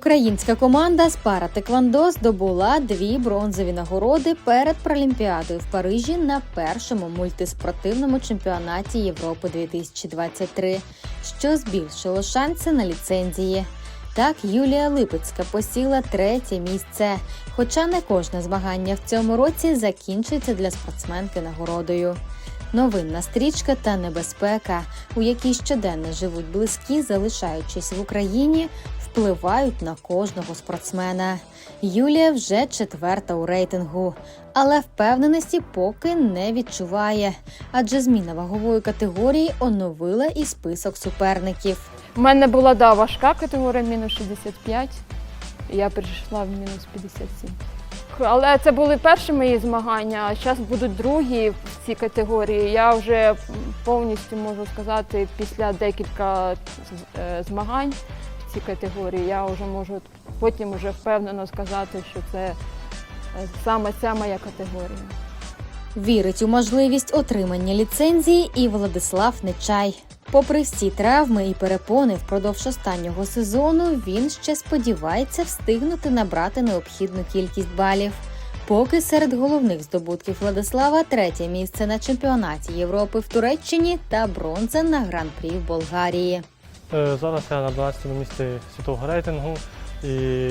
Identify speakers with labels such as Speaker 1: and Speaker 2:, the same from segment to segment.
Speaker 1: Українська команда з пара-теквондо здобула дві бронзові нагороди перед Паралімпіадою в Парижі на першому мультиспортивному чемпіонаті Європи 2023, що збільшило шанси на ліцензії. Так, Юлія Липецька посіла третє місце. Хоча не кожне змагання в цьому році закінчується для спортсменки нагородою. Новинна стрічка та небезпека, у якій щоденно живуть близькі, залишаючись в Україні, впливають на кожного спортсмена. Юлія вже четверта у рейтингу, але впевненості поки не відчуває, адже зміна вагової категорії оновила і список суперників.
Speaker 2: У мене була да, важка категорія мінус 65. і Я перейшла в мінус 57. Але це були перші мої змагання, а зараз будуть другі в цій категорії. Я вже повністю можу сказати, після декілька е, змагань в цій категорії я вже можу потім вже впевнено сказати, що це е, саме ця моя категорія.
Speaker 1: Вірить у можливість отримання ліцензії і Владислав Нечай. Попри всі травми і перепони впродовж останнього сезону, він ще сподівається встигнути набрати необхідну кількість балів. Поки серед головних здобутків Владислава третє місце на чемпіонаті Європи в Туреччині та бронза на гран-прі в Болгарії.
Speaker 3: Е, Зараз я на 12 місці світового рейтингу. І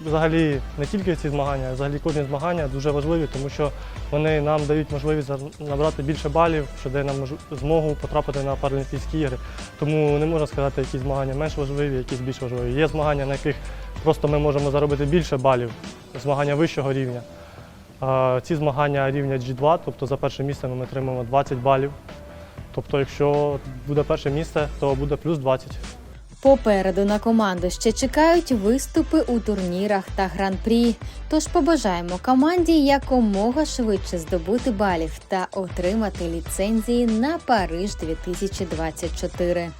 Speaker 3: взагалі не тільки ці змагання, а взагалі кожні змагання дуже важливі, тому що вони нам дають можливість набрати більше балів, що дає нам змогу потрапити на Паралімпійські ігри. Тому не можна сказати, які змагання менш важливі, якісь більш важливі. Є змагання, на яких просто ми можемо заробити більше балів, змагання вищого рівня. Ці змагання рівня G2, тобто за перше місце ми отримаємо 20 балів. Тобто, якщо буде перше місце, то буде плюс 20.
Speaker 1: Попереду на команду ще чекають виступи у турнірах та гран-прі. Тож побажаємо команді якомога швидше здобути балів та отримати ліцензії на Париж 2024.